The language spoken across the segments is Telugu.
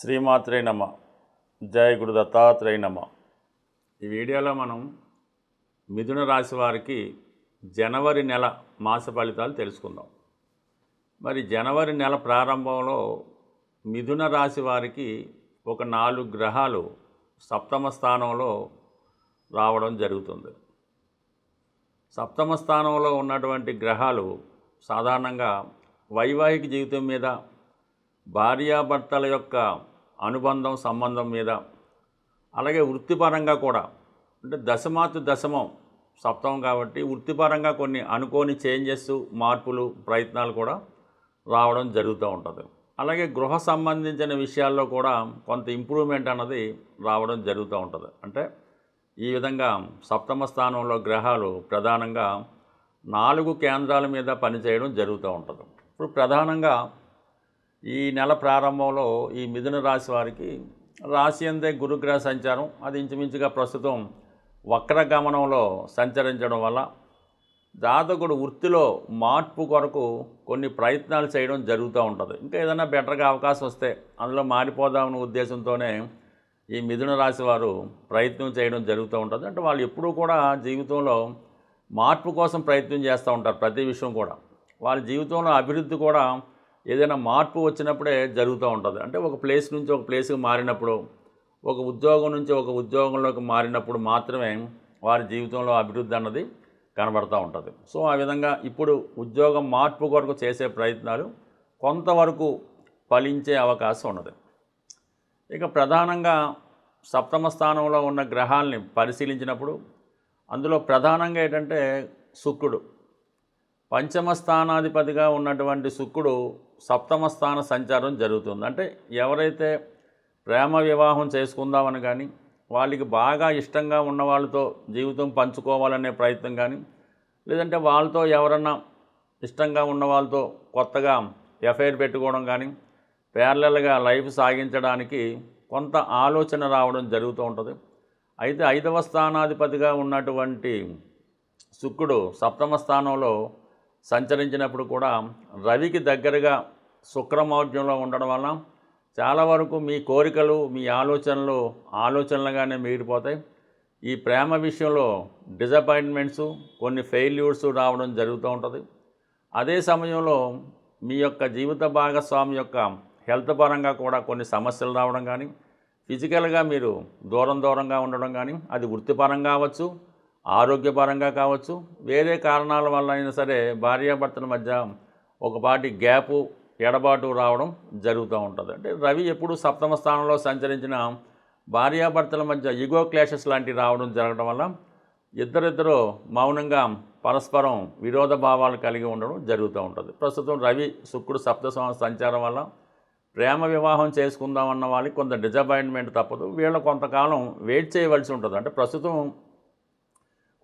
శ్రీమాత్రే నమ. జయ గురు దత్తాత్రేయ నమ. ఈ వీడియోలో మనం మిథున రాశి వారికి జనవరి నెల మాస ఫలితాలు తెలుసుకుందాం. మరి జనవరి నెల ప్రారంభంలో మిథున రాశి వారికి ఒక నాలుగు గ్రహాలు సప్తమ స్థానంలో రావడం జరుగుతుంది. సప్తమ స్థానంలో ఉన్నటువంటి గ్రహాలు సాధారణంగా వైవాహిక జీవితం మీద భార్యాభర్తల యొక్క అనుబంధం సంబంధం మీద. అలాగే వృత్తిపరంగా కూడా. అంటే దశమాతు దశమం సప్తమం కాబట్టి వృత్తిపరంగా కొన్ని అనుకోని చేంజెస్ మార్పులు ప్రయత్నాలు కూడా రావడం జరుగుతూ ఉంటుంది. అలాగే గృహ సంబంధించిన విషయాల్లో కూడా కొంత ఇంప్రూవ్మెంట్ అన్నది రావడం జరుగుతూ ఉంటుంది. అంటే ఈ విధంగా సప్తమ స్థానంలో గ్రహాలు ప్రధానంగా నాలుగు కేంద్రాల మీద పనిచేయడం జరుగుతూ ఉంటుంది. ఇప్పుడు ప్రధానంగా ఈ నెల ప్రారంభంలో ఈ మిథున రాశి వారికి రాశి అందే గురుగ్రహ సంచారం అది ఇంచుమించుగా ప్రస్తుతం వక్ర గమనంలో సంచరించడం వల్ల జాతకుడు వృత్తిలో మార్పు కొరకు కొన్ని ప్రయత్నాలు చేయడం జరుగుతూ ఉంటుంది. ఇంకా ఏదైనా బెటర్గా అవకాశం వస్తే అందులో మారిపోదామనే ఉద్దేశంతోనే ఈ మిథున రాశి వారు ప్రయత్నం చేయడం జరుగుతూ ఉంటుంది. అంటే వాళ్ళు ఎప్పుడూ కూడా జీవితంలో మార్పు కోసం ప్రయత్నం చేస్తూ ఉంటారు ప్రతి విషయం కూడా. వాళ్ళ జీవితంలో అభివృద్ధి కూడా ఏదైనా మార్పు వచ్చినప్పుడే జరుగుతూ ఉంటుంది. అంటే ఒక ప్లేస్ నుంచి ఒక ప్లేస్కి మారినప్పుడు ఒక ఉద్యోగం నుంచి ఒక ఉద్యోగంలోకి మారినప్పుడు మాత్రమే వారి జీవితంలో అభివృద్ధి అన్నది కనబడుతూ ఉంటుంది. సో ఆ విధంగా ఇప్పుడు ఉద్యోగం మార్పు కొరకు చేసే ప్రయత్నాలు కొంతవరకు ఫలించే అవకాశం ఉన్నది. ఇక ప్రధానంగా సప్తమ స్థానంలో ఉన్న గ్రహాల్ని పరిశీలించినప్పుడు అందులో ప్రధానంగా ఏంటంటే శుక్రుడు. పంచమ స్థానాధిపతిగా ఉన్నటువంటి శుక్రుడు సప్తమ స్థాన సంచారం జరుగుతుంది. అంటే ఎవరైతే ప్రేమ వివాహం చేసుకుందామని కానీ వాళ్ళకి బాగా ఇష్టంగా ఉన్న వాళ్ళతో జీవితం పంచుకోవాలనే ప్రయత్నం కానీ లేదంటే వాళ్ళతో ఎవరన్నా ఇష్టంగా ఉన్న వాళ్ళతో కొత్తగా ఎఫ్ఐఆర్ పెట్టుకోవడం కానీ ప్యారలల్గా లైఫ్ సాగించడానికి కొంత ఆలోచన రావడం జరుగుతూ ఉంటుంది. అయితే ఐదవ స్థానాధిపతిగా ఉన్నటువంటి శుక్రుడు సప్తమ స్థానంలో సంచరించినప్పుడు కూడా రవికి దగ్గరగా శుక్రమౌర్యంలో ఉండడం వల్ల చాలా వరకు మీ కోరికలు మీ ఆలోచనలు ఆలోచనలుగానే మిగిలిపోతాయి. ఈ ప్రేమ విషయంలో డిసప్పాయింట్మెంట్స్ కొన్ని ఫెయిల్యూర్స్ రావడం జరుగుతూ ఉంటుంది. అదే సమయంలో మీ యొక్క జీవిత భాగస్వామి యొక్క హెల్త్ పరంగా కూడా కొన్ని సమస్యలు రావడం కానీ ఫిజికల్గా మీరు దూరం దూరంగా ఉండడం కానీ అది వృత్తిపరంగా అవ్వచ్చు ఆరోగ్యపరంగా కావచ్చు వేరే కారణాల వల్ల అయినా సరే భార్యాభర్తల మధ్య ఒకపాటి గ్యాపు ఎడబాటు రావడం జరుగుతూ ఉంటుంది. అంటే రవి ఎప్పుడు సప్తమ స్థానంలో సంచరించిన భార్యాభర్తల మధ్య ఈగో క్లాషెస్ లాంటివి రావడం జరగడం వల్ల ఇద్దరిద్దరు మౌనంగా పరస్పరం విరోధ భావాలు కలిగి ఉండడం జరుగుతూ ఉంటుంది. ప్రస్తుతం రవి శుక్రుడు సప్త సంచారం వల్ల ప్రేమ వివాహం చేసుకుందామన్న వాళ్ళకి కొంత డిజపాయింట్మెంట్ తప్పదు. వీళ్ళు కొంతకాలం వెయిట్ చేయవలసి ఉంటుంది. అంటే ప్రస్తుతం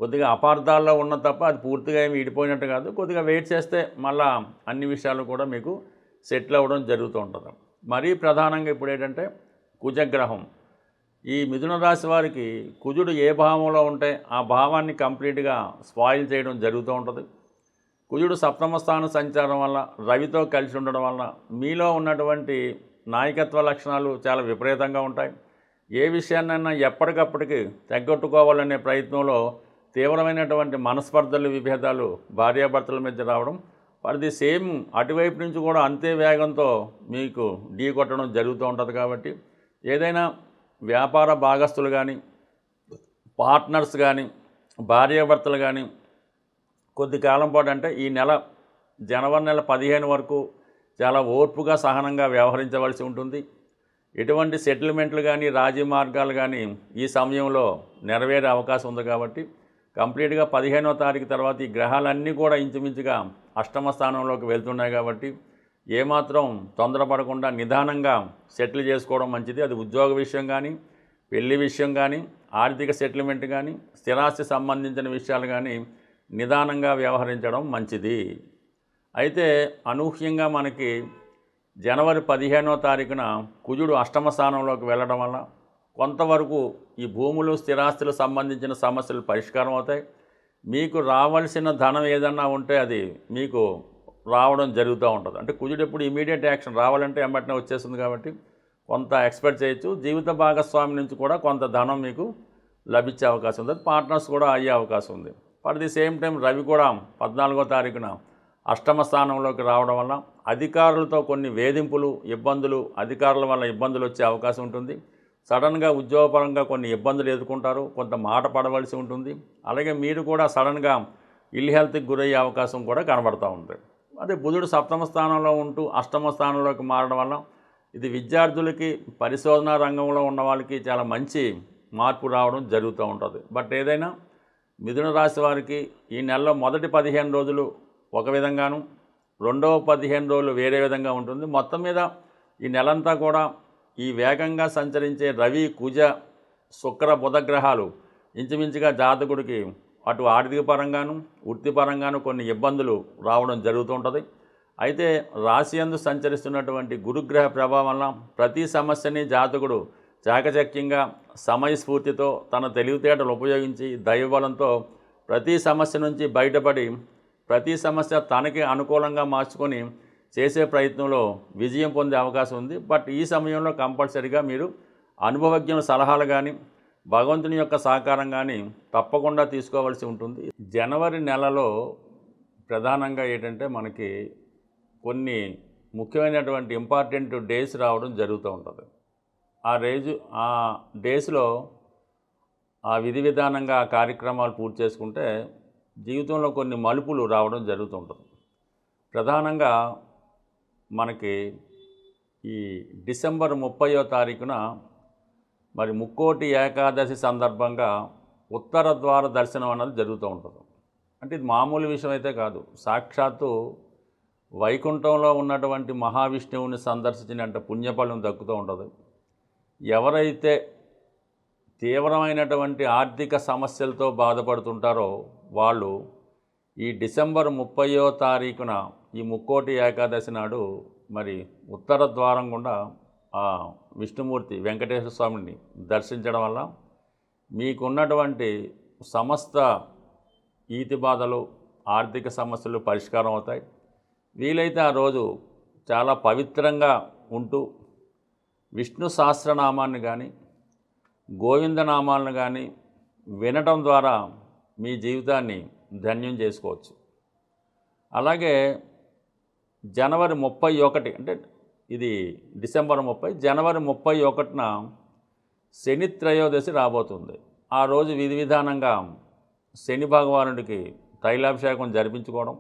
కొద్దిగా అపార్థాల్లో ఉన్న తప్ప అది పూర్తిగా ఏమి విడిపోయినట్టు కాదు. కొద్దిగా వెయిట్ చేస్తే మళ్ళా అన్ని విషయాలు కూడా మీకు సెటిల్ అవ్వడం జరుగుతూ ఉంటుంది. మరీ ప్రధానంగా ఇప్పుడు ఏంటంటే కుజగ్రహం. ఈ మిథున రాశి వారికి కుజుడు ఏ భావంలో ఉంటే ఆ భావాన్ని కంప్లీట్గా స్పాయిల్ చేయడం జరుగుతూ ఉంటుంది. కుజుడు సప్తమ స్థాన సంచారం వల్ల రవితో కలిసి ఉండడం వల్ల మీలో ఉన్నటువంటి నాయకత్వ లక్షణాలు చాలా విపరీతంగా ఉంటాయి. ఏ విషయాన్నైనా ఎప్పటికప్పటికి తగ్గొట్టుకోవాలనే ప్రయత్నంలో తీవ్రమైనటువంటి మనస్పర్ధలు విభేదాలు భార్యాభర్తల మధ్య రావడం వారిది సేమ్ అటువైపు నుంచి కూడా అంతే వేగంతో మీకు ఢీ కొట్టడం జరుగుతూ ఉంటుంది కాబట్టి ఏదైనా వ్యాపార భాగస్తులు కానీ పార్ట్నర్స్ కానీ భార్యాభర్తలు కానీ కొద్ది కాలం పాటు అంటే ఈ నెల జనవరి నెల పదిహేను వరకు చాలా ఓర్పుగా సహనంగా వ్యవహరించవలసి ఉంటుంది. ఎటువంటి సెటిల్మెంట్లు కానీ రాజీ మార్గాలు కానీ ఈ సమయంలో నెరవేరే అవకాశం ఉంది కాబట్టి కంప్లీట్గా పదిహేనో తారీఖు తర్వాత ఈ గ్రహాలన్నీ కూడా ఇంచుమించుగా అష్టమ స్థానంలోకి వెళ్తున్నాయి కాబట్టి ఏమాత్రం తొందరపడకుండా నిదానంగా సెటిల్ చేసుకోవడం మంచిది. అది ఉద్యోగ విషయం కానీ పెళ్ళి విషయం కానీ ఆర్థిక సెటిల్మెంట్ కానీ స్థిరాస్తి సంబంధించిన విషయాలు కానీ నిదానంగా వ్యవహరించడం మంచిది. అయితే అనూహ్యంగా మనకి జనవరి పదిహేనో తారీఖున కుజుడు అష్టమ స్థానంలోకి వెళ్ళడం వల్ల కొంతవరకు ఈ భూములు స్థిరాస్తులు సంబంధించిన సమస్యలు పరిష్కారం అవుతాయి. మీకు రావాల్సిన ధనం ఏదన్నా ఉంటే అది మీకు రావడం జరుగుతూ ఉంటుంది. అంటే కుజుడు ఎప్పుడు ఇమీడియట్ యాక్షన్ రావాలంటే వెంబటనే వచ్చేస్తుంది కాబట్టి కొంత ఎక్స్పెక్ట్ చేయొచ్చు. జీవిత భాగస్వామి నుంచి కూడా కొంత ధనం మీకు లభించే అవకాశం ఉంది. పార్ట్నర్స్ కూడా అయ్యే అవకాశం ఉంది. For the same time Ravi కూడా పద్నాలుగో తారీఖున అష్టమ స్థానంలోకి రావడం వల్ల అధికారులతో కొన్ని వేధింపులు ఇబ్బందులు అధికారుల వల్ల ఇబ్బందులు వచ్చే అవకాశం ఉంటుంది. సడన్గా ఉద్యోగపరంగా కొన్ని ఇబ్బందులు ఎదుర్కొంటారు కొంత మాట పడవలసి ఉంటుంది. అలాగే మీరు కూడా సడన్గా ఇల్ హెల్త్కి గురయ్యే అవకాశం కూడా కనబడుతూ ఉంది. అదే బుధుడు సప్తమ స్థానంలో ఉంటూ అష్టమ స్థానంలోకి మారడం వల్ల ఇది విద్యార్థులకి పరిశోధన రంగంలో ఉన్న వాళ్ళకి చాలా మంచి మార్పు రావడం జరుగుతూ ఉంటుంది. బట్ ఏదైనా మిథున రాశి వారికి ఈ నెలలో మొదటి పదిహేను రోజులు ఒక విధంగాను రెండవ పదిహేను రోజులు వేరే విధంగా ఉంటుంది. మొత్తం మీద ఈ నెలంతా కూడా ఈ వేగంగా సంచరించే రవి కుజ శుక్ర బుధగ్రహాలు ఇంచుమించుగా జాతకుడికి అటు ఆర్థిక పరంగాను వృత్తిపరంగాను కొన్ని ఇబ్బందులు రావడం జరుగుతూ ఉంటుంది. అయితే రాశియందు సంచరిస్తున్నటువంటి గురుగ్రహ ప్రభావం వల్ల ప్రతి సమస్యని జాతకుడు చాకచక్యంగా సమయస్ఫూర్తితో తన తెలివితేటలు ఉపయోగించి దైవబలంతో ప్రతి సమస్య నుంచి బయటపడి ప్రతి సమస్య తనకి అనుకూలంగా మార్చుకొని చేసే ప్రయత్నంలో విజయం పొందే అవకాశం ఉంది. బట్ ఈ సమయంలో కంపల్సరిగా మీరు అనుభవజ్ఞుల సలహాలు కానీ భగవంతుని యొక్క సహకారం కానీ తప్పకుండా తీసుకోవాల్సి ఉంటుంది. జనవరి నెలలో ప్రధానంగా ఏంటంటే మనకి కొన్ని ముఖ్యమైనటువంటి ఇంపార్టెంట్ డేస్ రావడం జరుగుతూ ఉంటుంది. ఆ రేజు ఆ డేస్లో ఆ విధి విధానంగా ఆ కార్యక్రమాలు పూర్తి చేసుకుంటే జీవితంలో కొన్ని మలుపులు రావడం జరుగుతుంటుంది ప్రధానంగా మనకి ఈ డిసెంబర్ ముప్పయో తారీఖున మరి ముక్కోటి ఏకాదశి సందర్భంగా ఉత్తర ద్వార దర్శనం అన్నది జరుగుతూ ఉంటుంది. అంటే ఇది మామూలు విషయం అయితే కాదు. సాక్షాత్తు వైకుంఠంలో ఉన్నటువంటి మహావిష్ణువుని సందర్శించినంత పుణ్యఫలం దక్కుతూ ఉంటుంది. ఎవరైతే తీవ్రమైనటువంటి ఆర్థిక సమస్యలతో బాధపడుతుంటారో వాళ్ళు ఈ డిసెంబర్ ముప్పయో తారీఖున ఈ ముక్కోటి ఏకాదశి నాడు మరి ఉత్తర ద్వారం గుండా ఆ విష్ణుమూర్తి వెంకటేశ్వర స్వామిని దర్శించడం వల్ల మీకున్నటువంటి సమస్త ఈతి బాధలు ఆర్థిక సమస్యలు పరిష్కారం అవుతాయి. వీలైతే ఆ రోజు చాలా పవిత్రంగా ఉంటూ విష్ణు సహస్రనామాన్ని కానీ గోవిందనామాలను కానీ వినటం ద్వారా మీ జీవితాన్ని ధన్యం చేసుకోవచ్చు. అలాగే జనవరి ముప్పై ఒకటి అంటే ఇది డిసెంబర్ ముప్పై జనవరి ముప్పై ఒకటిన శని త్రయోదశి రాబోతుంది. ఆ రోజు విధి విధానంగా శని భగవానుడికి తైలాభిషేకం జరిపించుకోవడం.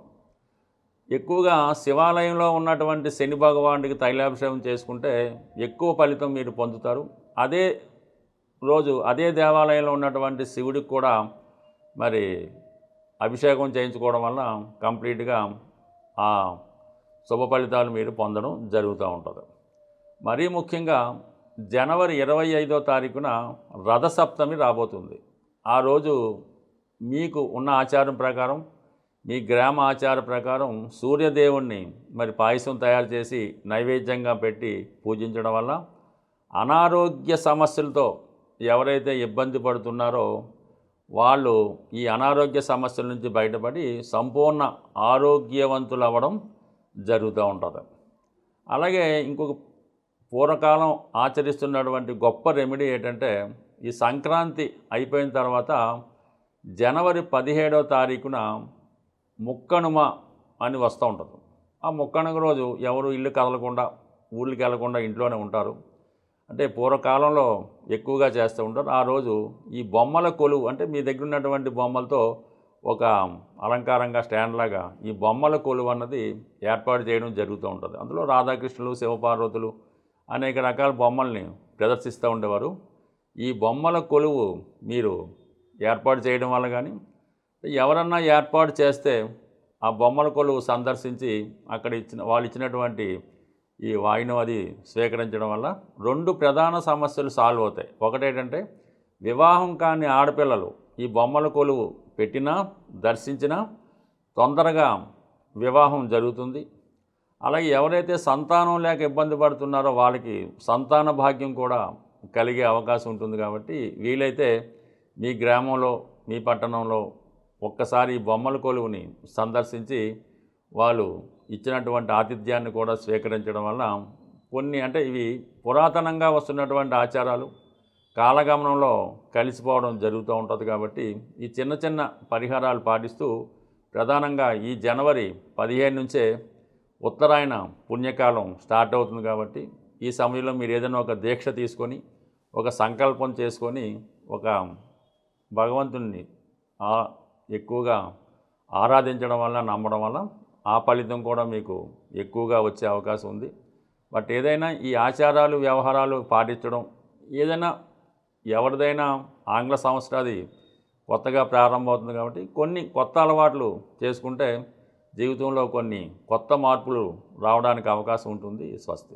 ఎక్కువగా శివాలయంలో ఉన్నటువంటి శని భగవానుడికి తైలాభిషేకం చేసుకుంటే ఎక్కువ ఫలితం మీరు పొందుతారు. అదే రోజు అదే దేవాలయంలో ఉన్నటువంటి శివుడికి కూడా మరి అభిషేకం చేయించుకోవడం వల్ల కంప్లీట్గా ఆ శుభ ఫలితాలు మీరు పొందడం జరుగుతూ ఉంటుంది. మరీ ముఖ్యంగా జనవరి ఇరవై ఐదో తారీఖున రథసప్తమి రాబోతుంది. ఆ రోజు మీకు ఉన్న ఆచారం ప్రకారం మీ గ్రామ ఆచార ప్రకారం సూర్యదేవుణ్ణి మరి పాయసం తయారు చేసి నైవేద్యంగా పెట్టి పూజించడం వల్ల అనారోగ్య సమస్యలతో ఎవరైతే ఇబ్బంది పడుతున్నారో వాళ్ళు ఈ అనారోగ్య సమస్యల నుంచి బయటపడి సంపూర్ణ ఆరోగ్యవంతులు అవ్వడం జరుగుతూ ఉంటుంది. అలాగే ఇంకొక పూర్వకాలం ఆచరిస్తున్నటువంటి గొప్ప రెమెడీ ఏంటంటే ఈ సంక్రాంతి అయిపోయిన తర్వాత జనవరి పదిహేడవ తారీఖున ముక్కనుమ అని వస్తూ ఉంటుంది. ఆ ముక్కనుమ రోజు ఎవరు ఇల్లు కదలకుండా ఊళ్ళకి వెళ్ళకుండా ఇంట్లోనే ఉంటారు. అంటే పూర్వకాలంలో ఎక్కువగా చేస్తూ ఉంటారు. ఆ రోజు ఈ బొమ్మల కొలువు అంటే మీ దగ్గర ఉన్నటువంటి బొమ్మలతో ఒక అలంకారంగా స్టాండ్ లాగా ఈ బొమ్మల కొలువు అన్నది ఏర్పాటు చేయడం జరుగుతూ ఉంటుంది. అందులో రాధాకృష్ణులు శివపార్వతులు అనేక రకాల బొమ్మల్ని ప్రదర్శిస్తూ ఉండేవారు. ఈ బొమ్మల కొలువు మీరు ఏర్పాటు చేయడం వల్ల కానీ ఎవరన్నా ఏర్పాటు చేస్తే ఆ బొమ్మల కొలువు సందర్శించి అక్కడ ఇచ్చిన వాళ్ళు ఇచ్చినటువంటి ఈ వాయును అది స్వీకరించడం వల్ల రెండు ప్రధాన సమస్యలు సాల్వ్ అవుతాయి. ఒకటేంటంటే వివాహం కాని ఆడపిల్లలు ఈ బొమ్మల కొలువు పెట్టినా దర్శించినా తొందరగా వివాహం జరుగుతుంది. అలాగే ఎవరైతే సంతానం లేక ఇబ్బంది పడుతున్నారో వాళ్ళకి సంతాన భాగ్యం కూడా కలిగే అవకాశం ఉంటుంది కాబట్టి వీలైతే మీ గ్రామంలో మీ పట్టణంలో ఒక్కసారి బొమ్మల కొలువుని సందర్శించి వాళ్ళు ఇచ్చినటువంటి ఆతిథ్యాన్ని కూడా స్వీకరించడం వల్ల కొన్ని అంటే ఇవి పురాతనంగా వస్తున్నటువంటి ఆచారాలు. కాలగమనంలో కలిసిపోవడం జరుగుతూ ఉంటుంది కాబట్టి ఈ చిన్న చిన్న పరిహారాలు పాటిస్తూ ప్రధానంగా ఈ జనవరి పదిహేను నుంచే ఉత్తరాయణ పుణ్యకాలం స్టార్ట్ అవుతుంది కాబట్టి ఈ సమయంలో మీరు ఏదైనా ఒక దీక్ష తీసుకొని ఒక సంకల్పం చేసుకొని ఒక భగవంతుణ్ణి ఎక్కువగా ఆరాధించడం వల్ల నమ్మడం వల్ల ఆ ఫలితం కూడా మీకు ఎక్కువగా వచ్చే అవకాశం ఉంది. బట్ ఏదైనా ఈ ఆచారాలు వ్యవహారాలు పాటించడం ఏదైనా ఎవరిదైనా ఆంగ్ల సంవత్సరాది కొత్తగా ప్రారంభమవుతుంది కాబట్టి కొన్ని కొత్త అలవాట్లు చేసుకుంటే జీవితంలో కొన్ని కొత్త మార్పులు రావడానికి అవకాశం ఉంటుంది స్వస్తి.